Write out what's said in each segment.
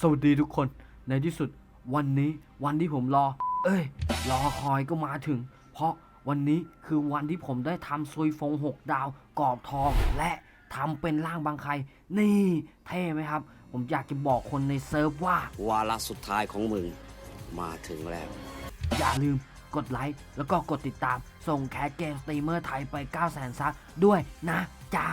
สวัสดีทุกคนในที่สุดวันนี้วันที่ผมรอ เอ้ย รอคอยก็มาถึง เพราะวันนี้คือวันที่ผมได้ทำซุยฟงหกดาวกรอบทองและทำเป็นร่างบางใคร นี่เท่ไหมครับ ผมอยากจะบอกคนในเซิร์ฟว่า วาระสุดท้ายของมึงมาถึงแล้ว อย่าลืมกดไลค์แล้วก็กดติดตาม ส่งแคสเกมสตรีมเมอร์ไทยไป 9 0 0 0 0ซับด้วยนะจ้า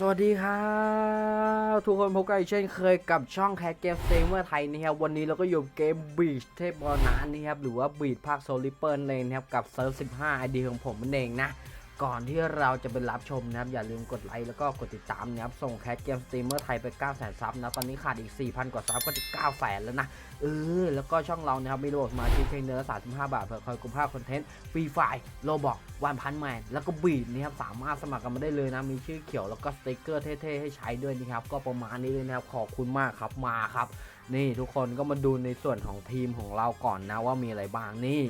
สวัสดีครับทุกคนพบกันอีกเช่นเคยกับช่องแคสเกมสตมเมอร์ไทยนะครับวันนี้เราก็อยู่เกมบีชเทพบอลนานนะครับหรือว่าบีชภาคโซลิเปิลเลยนะครับกับเซิร์ฟ15 ID ของผมนั่นเองนะ ก่อนที่เราจะไปรับชมนะครับอย่าลืมกดไลค์แล้วก็กดติดตามนะครับส่งแคสเกมสตรีมเมอร์ไทยไป 9 0 0 0 0ซับนะตอนนี้ขาดอีก 4,000 กว่าซับก็จะ9 0 0 0 0แล้วนะเออแล้วก็ช่องเรานะครับมีระบบมาชิกเพียงเดือนละ35 บาทเพื่อคอยกุมภาพคอนเทนต์ฟรีไฟล์โลบอกวันพันแมนแล้วก็บีดนะครับสามารถสมัครกันมาได้เลยนะมีชื่อเขียวแล้วก็สติกเกอร์เท่ๆให้ใช้ด้วยนะครับก็ประมาณนี้เลยนะครับขอบคุณมากครับมาครับ นี่ทุกคนก็มาดูในส่วนของทีมของเราก่อนนะว่ามีอะไรบ้างนี่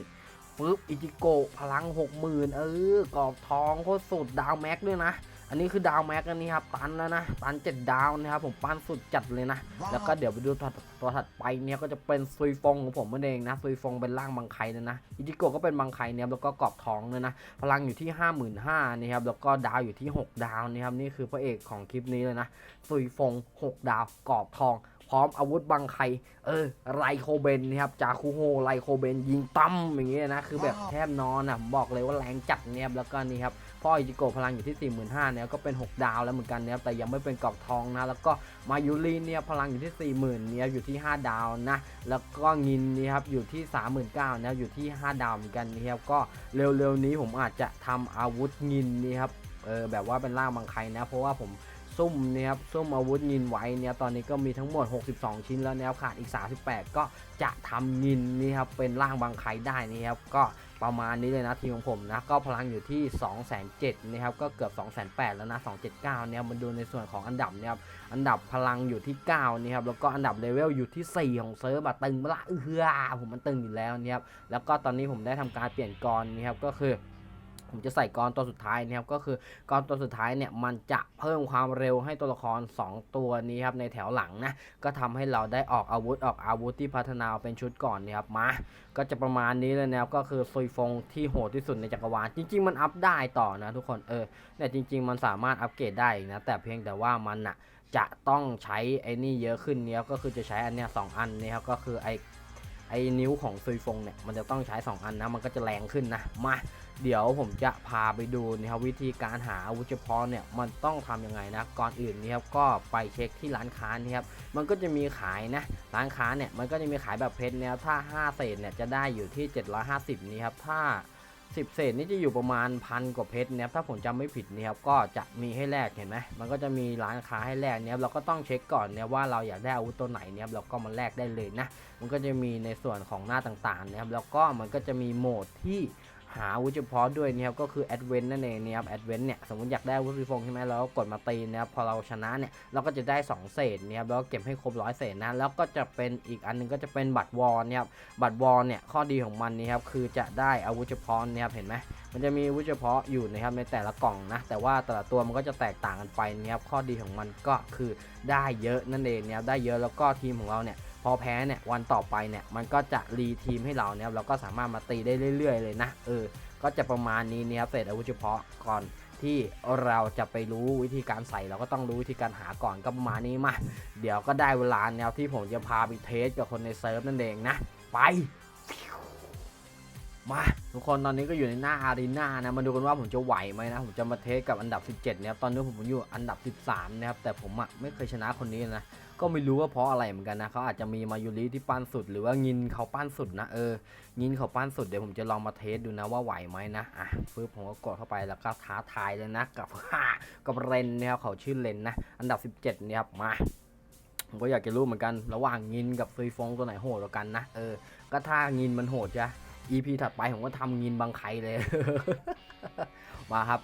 ปึ๊บอิจิโกะพลัง 60,000 เออกรอบทองโคตรสุดดาวแม็กด้วยนะ อันนี้คือดาวแม็กอันนี้ครับตันแล้วนะ ตัน7ดาวนะครับผมปั้นสุดจัดเลยนะ แล้วก็เดี๋ยวไปดูตัวตัวถัดไปเนี่ยก็จะเป็นซุยฟงของผมนั่นเองนะซุยฟงเป็นร่างบางไคเลยนะอิจิโกะก็เป็นบางไคเนี่ยแล้วก็กรอบทองเลยนะ พลังอยู่ที่ 55,000นะครับแล้วก็ดาวอยู่ที่ 6 ดาวนะครับนี่คือพระเอกของคลิปนี้เลยนะซุยฟง 6 ดาวกรอบทอง พร้อมอาวุธบางไคเออไรโคเบนนะครับจาคูโฮไรโคเบนยิงตั้มอย่างเงี้ยนะคือแบบแทบนอนอะผมบอกเลยว่าแรงจัดเนี่ยครับแล้วก็นี่ครับพ่ออิจิโกะพลังอยู่ที่ 45,000เนี่ยก็เป็น 6 ดาวแล้วเหมือนกันนะครับแต่ยังไม่เป็นกรอบทองนะ แล้วก็มายุรีเนี่ยพลังอยู่ที่ 40,000เนี่ยอยู่ที่ 5 ดาวนะ แล้วก็งินนี่ครับอยู่ที่ 39,000นะอยู่ที่ 5 ดาวเหมือนกันนะครับก็เร็วๆนี้ผมอาจจะทำอาวุธงินนี่ครับเออแบบว่าเป็นร่างบางไคนะ เพราะว่าผม ซุ่มเนี่ยครับซุ่มอาวุธยินไว้เนี่ยตอนนี้ก็มีทั้งหมด 62 ชิ้นแล้วนะครับขาดอีก 38 ก็จะทำยินนี่ครับเป็นร่างบางไครได้นี่ครับก็ประมาณนี้เลยนะทีมของผมนะก็พลังอยู่ที่ 207,000นะครับก็เกือบ208,000แล้วนะ279เนี่ยมันดูในส่วนของอันดับเนี่ยครับอันดับพลังอยู่ที่9นี่ครับแล้วก็อันดับเลเวลอยู่ที่ 4 ของเซิร์ฟอะตึงมาละเออผมมันตึงอยู่แล้วนี่ครับแล้วก็ตอนนี้ผมได้ทำการเปลี่ยนกรนี่ครับก็คือ ผมจะใส่กรตัวสุดท้ายนะครับก็คือกรตัวสุดท้ายเนี่ยมันจะเพิ่มความเร็วให้ตัวละคร 2 ตัวนี้ครับในแถวหลังนะก็ทำให้เราได้ออกอาวุธออกอาวุธที่พัฒนาเป็นชุดก่อนเนี่ยครับมา ก็จะประมาณนี้เลยนะครับก็คือซุยฟงที่โหดที่สุดในจักรวาลจริง ๆ มันอัพได้ต่อนะทุกคนเออเนี่ยจริง ๆ มันสามารถอัปเกรดได้นะแต่เพียงแต่ว่ามันอะจะต้องใช้ไอ้นี่เยอะขึ้นเนี่ยก็คือจะใช้อันเนี้ยสองอันเนี่ยครับก็คือไอ ไอ้นิ้วของซุยฟงเนี่ยมันจะต้องใช้ 2 อันนะมันก็จะแรงขึ้นนะมาเดี๋ยวผมจะพาไปดูนะครับวิธีการหาอาวุธเฉพาะเนี่ยมันต้องทำยังไงนะก่อนอื่นนี่ครับก็ไปเช็คที่ร้านค้านี่ครับมันก็จะมีขายนะร้านค้าเนี่ยมันก็จะมีขายแบบเพชรแนี่ยถ้า 5 เศษเนี่ยจะได้อยู่ที่ 750 นี่ครับถ้า 10 เศษนี่จะอยู่ประมาณพันกว่าเพชรเนี่ยถ้าผมจำไม่ผิดนี่ครับก็จะมีให้แลกเห็นไหมมันก็จะมีร้านค้าให้แลกเนี่ยเราก็ต้องเช็คก่อนเนี่ยว่าเราอยากได้อาวุธตัวไหนเนี่ยเราก็มาแลกได้เลยนะมันก็จะมีในส่วนของหน้าต่างๆนะครับแล้วก็มันก็จะมีโหมดที่ หาอาวุธเฉพาะด้วยนะครับก็คือ Advent นั่นเองนะครับ Advent เนี่ยสมมติอยากได้อาวุธฟรีฟงใช่ไหมเราก็กดมาตีนะครับพอเราชนะเนี่ยเราก็จะได้ 2 เศษนะครับแล้วก็เก็บให้ครบร้อยเศษนะแล้วก็จะเป็นอีกอันหนึงก็จะเป็นบัตรวอลนะครับบัตรวอลเนี่ยข้อดีของมันนี่ครับคือจะได้อาวุธเฉพาะนะครับเห็นไหมมันจะมีอาวุธเฉพาะอยู่นะครับในแต่ละกล่องนะแต่ว่าแต่ละตัวมันก็จะแตกต่างกันไปนะครับข้อดีของมันก็คือได้เยอะนั่นเองนะครับได้เยอะแล้วก็ทีมของเราเนี่ย อแพ้เนี่ยวันต่อไปเนี่ยมันก็จะรีทีมให้เราเนี่ยเราก็สามารถมาตีได้เรื่อย ๆ เลยนะเออก็จะประมาณนี้เนี่ยครับเศษอาวุธเฉพาะก่อนที่เราจะไปรู้วิธีการใส่เราก็ต้องรู้วิธีการหาก่อนก็ประมาณนี้มา เดี๋ยวก็ได้เวลาแนวที่ผมจะพาไปเทสกับคนในเซิร์ฟนั่นเองนะ ไป มาทุกคนตอนนี้ก็อยู่ในหน้าอารีนานะมาดูกันว่าผมจะไหวไหมนะผมจะมาเทสกับอันดับ 17เนี่ยครับตอนนี้ผมอยู่อันดับ 13นะครับแต่ผมอะไม่เคยชนะคนนี้นะก็ไม่รู้ว่าเพราะอะไรเหมือนกันนะเขาอาจจะมีมายูริที่ปั้นสุด หรือว่างินเขาปั้นสุดนะเอองินเขาปั้นสุดเดี๋ยวผมจะลองมาเทสดูนะว่าไหวไหมนะอะปึ๊บผมก็กดเข้าไปแล้วก็ท้าทายเลยนะกับกับเรนนี่ยครับเขาชื่อเรนนะอันดับ 17เนี่ยครับมาผมก็อยากจะรู้เหมือนกัน ระหว่างงินกับซุยฟงตัวไหนโหดกันนะเออก็ถ้างินมันโหดจ้ะ EP ถัดไปผมก็ทำงินบางใคเลย มาครับ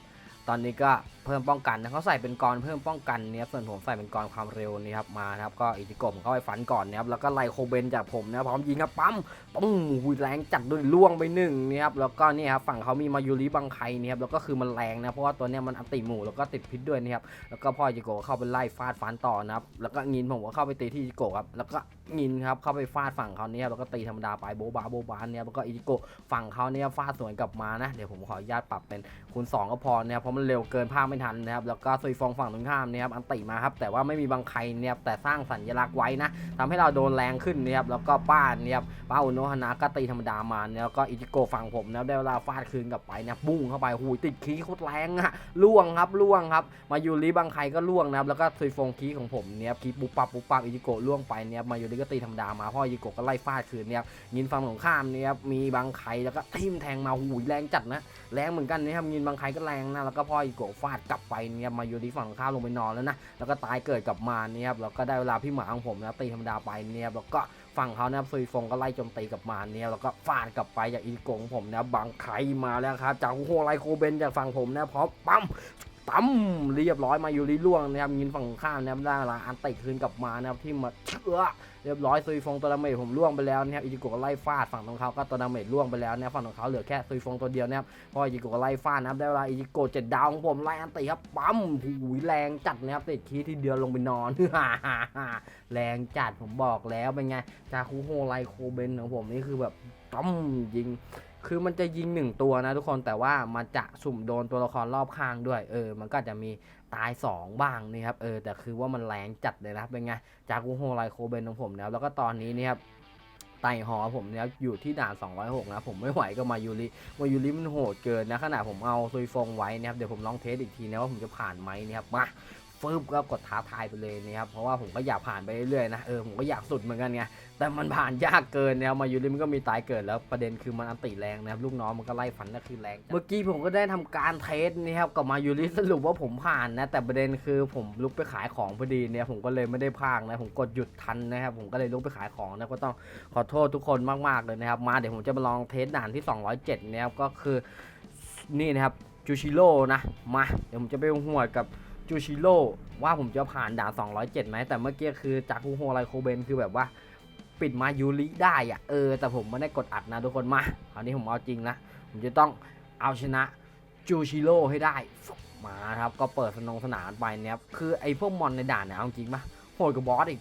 ตอนนี้ก็ เพิ่มป้องกันนะเขาใส่เป็นกรเพิ่มป้องกันเนี่ยส่วนผมใส่เป็นกรความเร็วนี่ครับมาครับก็อิจิโกะผมเข้าไปฟันก่อนนะครับแล้วก็ไล่โคเบนจากผมนะพร้อมยิงครับปั๊มปุ้งหุยแรงจัดด้วยล่วงไปหนึ่งนี่ครับแล้วก็นี่ครับฝั่งเขามีมายูริบังไคนี่ครับแล้วก็คือมันแรงนะเพราะว่าตัวเนี้ยมันอัติหมู่แล้วก็ติดพิษด้วยนี่ครับแล้วก็พ่ออิจิโกะเข้าไปไล่ฟาดฟันต่อนะครับแล้วก็งินผมก็เข้าไปตีที่อิจิโกะครับแล้วก็งินครับเข้าไปฟาดฝั่งเขาเนี่ยครับแล้วก็ตีธรรมดาไปโบบาโบบาเนี่ยแล้วก็อิจิโกฝั่งเขาเนี่ยฟาดสวนกลับมานะเดี๋ยวผมขออนุญาตปรับเป็นคูณ2ก็พอนะครับเพราะมันเร็วเกินภาพไม่ทันนะครับแล้วก็ซุยฟองฝั่งตรงข้ามนะครับอันติมาครับแต่ว่าไม่มีบังไคเนี่ยแต่สร้างสัญลักษณ์ไว้นะทำให้เราโดนแรงขึ้นนะครับแล้วก็ป้านเนี่ยป้าอุโนฮานะก็ตีธรรมดามาแล้วก็อิจิโกฝั่งผมนะได้เวลาฟาดคืนกลับไปนะบุ้งเข้าไปหูติดคีโคตรแรงอะล่วงครับล่วงครับมายูริบังไครก็ล่วงนะครับแล้วก็ซุยฟองคีของผมเนี่ยคีปุ๊บปับปุ๊บปับอิจิโกล่วงไปเนี่ยมายูริก็ตีธรรมดามาพ่ออิจิโกก็ไล่ฟาดคืนเนี่ยยินฝั่งของข้ามเนี่ยมีบังไคแล้วก็ทิ่มแทงมาหูแรงจัดนะแรงเหมือนกันนะครับยินบางใครก็แรงนะแล้วก็พ่ออีโกฟาดกลับไปเนี่ยมาอยู่ที่ฝั่งข้ามลงไปนอนแล้วนะแล้วก็ตายเกิดกลับมาเนี่ยครับแล้วก็ได้เวลาพี่หมาของผมนะตีธรรมดาไปเนี่ยครับแล้วก็ฝั่งเขานะครับซุยฟงก็ไล่โจมตีกลับมาเนี่ยแล้วก็ฟาดกลับไปจากอีกะของผมนะบางใครมาแล้วครับจากโฮไลโคเบนจากฝั่งผมนะพร้อมปั๊มปั๊มเรียบร้อยมาอยู่ริล่วงนะครับยินฝั่งข้ามนะครับได้เวลาอันติคืนกลับมานะครับที่มาเชื่อ เรียบร้อยซุยฟงตัวดาเมจผมล่วงไปแล้วนะครับอิจิโกะก็ไล่ฟาดฝั่งของเขาก็ตัวดาเมจล่วงไปแล้วนะฝั่งของเขาเหลือแค่ซุยฟงตัวเดียวนะครับพราะอิจิโกะก็ไล่ฟาดนะครับได้เวลาอิจิโกะเจ็ดดาวของผมไล่อันติครับปั๊มหูยแรงจัดนะครับติดคีที่เดียวลงไปนอนแรงจัดผมบอกแล้วเป็นไงจาคุโฮไลโคเบนของผมนี่คือแบบต้อมยิงคือมันจะยิงหนึ่งตัวนะทุกคนแต่ว่ามันจะสุ่มโดนตัวละครรอบข้างด้วย เออ มันก็จะมี ตาย 2 บ้างนี่ครับเออแต่คือว่ามันแรงจัดเลยนะเป็นไงจากกูโฮไลโคเบนของผมนะครับแล้วก็ตอนนี้นี่ครับไต่หอผมเนี่ยอยู่ที่ด่าน 206 นะ ผมไม่ไหวก็มายูริมายูริมันโหดเกินนะขนาดผมเอาซุยฟงไว้นะครับ เดี๋ยวผมลองเทสอีกทีนะว่าผมจะผ่านไหมนะครับ มา ฟึบก็กดท้าทายไปเลยนะครับเพราะว่าผมก็อยากผ่านไปเรื่อยๆนะเออผมก็อยากสุดเหมือนกันไงแต่มันผ่านยากเกินนะครับมายูริมันก็มีตายเกิดแล้วประเด็นคือมันอันติแรงนะครับลูกน้องมันก็ไล่ฟันก็คือแรงเมื่อกี้ผมก็ได้ทำการเทสนะครับกับมายูริสรุปว่าผมผ่านนะแต่ประเด็นคือผมลุกไปขายของพอดีเนี่ยผมก็เลยไม่ได้พากนะผมกดหยุดทันนะครับผมก็เลยลุกไปขายของนะก็ต้องขอโทษทุกคนมากๆเลยนะครับมาเดี๋ยวผมจะมาลองเทสด่านที่ 207นะครับก็คือนี่นะครับจูชิโร่นะมาเดี๋ยวผมจะไปหวดกับ จูชิโร่ว่าผมจะผ่านด่าน207ไหมแต่เมื่อกี้คือจากคูโฮไลโคเบนคือแบบว่าปิดมายูริได้อะเออ แต่ผมไม่ได้กดอัดนะทุกคนมาคราวนี้ผมเอาจริงนะ ผมจะต้องเอาชนะจูชิโร่ให้ได้มาครับก็เปิดสนองสนานไปนี่ยครับคือไอ้พวกมอนในด่านเนี่ยเอาจริงปะโหดกับบอสอีก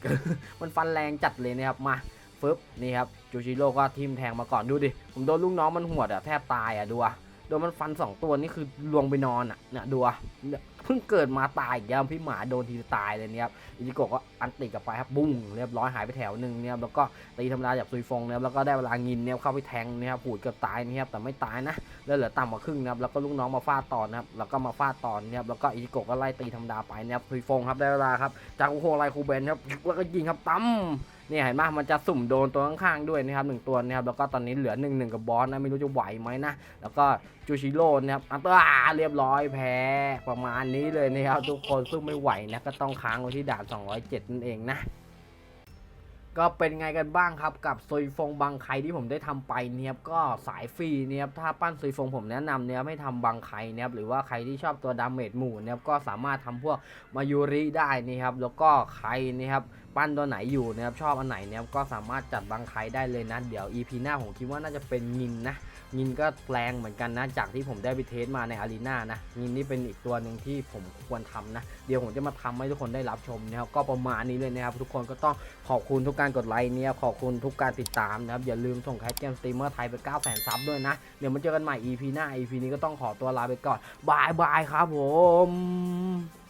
มันฟันแรงจัดเลยนะครับมาฟึบนี่ครับจูชิโร่ก็ทิมแทงมาก่อนดูดิผมโดนลูกน้องมันหัวดอะแทบตายอะดูอะโดนมันฟันสองตัวนี่คือลวงไปนอนอะเนี่ยดูอะ เพิ่งเกิดมาตายอีกแล้วพี่หมาโดนทีตายเลยเนี่ยครับอิจิโกะก็อันติกับไปครับบุ้งเรียบร้อยหายไปแถวหนึ่งเนี่ยครับแล้วก็ตีธรรมดาจากซุยฟงนะครับแล้วก็ได้เวลางินเนี่ยเข้าไปแทงนะครับผูดเกือบตายนะครับแต่ไม่ตายนะแล้วเหลือต่ำกว่าครึ่งนะครับแล้วก็ลูกน้องมาฟาดต่อนะครับแล้วก็มาฟาดต่อนะครับแล้วก็อิจิโกะก็ไล่ตีธรรมดาไปนะครับซุยฟงครับได้เวลาครับจากโอโฮไลคูเบนครับแล้วก็ยิงครับตั้มเนี่ยเห็นไหมมันจะสุ่มโดนตัวข้างๆด้วยนะครับหนึ่งตัวนะครับแล้วก็ตอนนี้เหลือหนึ่งหนึ่งกับบอสนะไม่รู้จะไหวไหมนะแล้วก็จูชิโร่นะครับอันตราเรียบร้อยแพ้ประมาณนี้เลยนะครับทุกคนซึ่งไม่ไหวนะก็ต้องค้างไว้ที่ด่าน 207 นั่นเองนะก็เป็นไงกันบ้างครับกับซุยฟงบางไคที่ผมได้ทำไปเนี่ยครับก็สายฟรีเนี่ยถ้าปั้นซุยฟงผมแนะนำเนี่ยให้ทำบางไคเนี่ยหรือว่าใครที่ชอบตัวดาเมจหมู่เนี่ยก็สามารถทำพวกมายูริได้นี่ครับแล้วก็ใครเนี่ยครับ ปั้นตัวไหนอยู่นะครับชอบอันไหนเนี่ยก็สามารถจัดบางไคได้เลยนะ เดี๋ยว EP หน้าผมคิดว่าน่าจะเป็นงินนะงินก็แรงเหมือนกันนะจากที่ผมได้ไปเทสมาในอารีนานะงินนี่เป็นอีกตัวหนึ่งที่ผมควรทำนะ เดี๋ยวผมจะมาทำให้ทุกคนได้รับชมนะครับก็ประมาณนี้เลยนะครับทุกคนก็ต้องขอบคุณทุกการกดไลค์เนี่ยขอบคุณทุกการติดตามนะครับอย่าลืมส่งแคสเกมสตรีมเมอร์ไทยไป 9 0 0 0 0ซับด้วยนะ เดี๋ยวมาเจอกันใหม่ EP หน้า EP นี้ก็ต้องขอตัวลาไปก่อนบายบายครับผม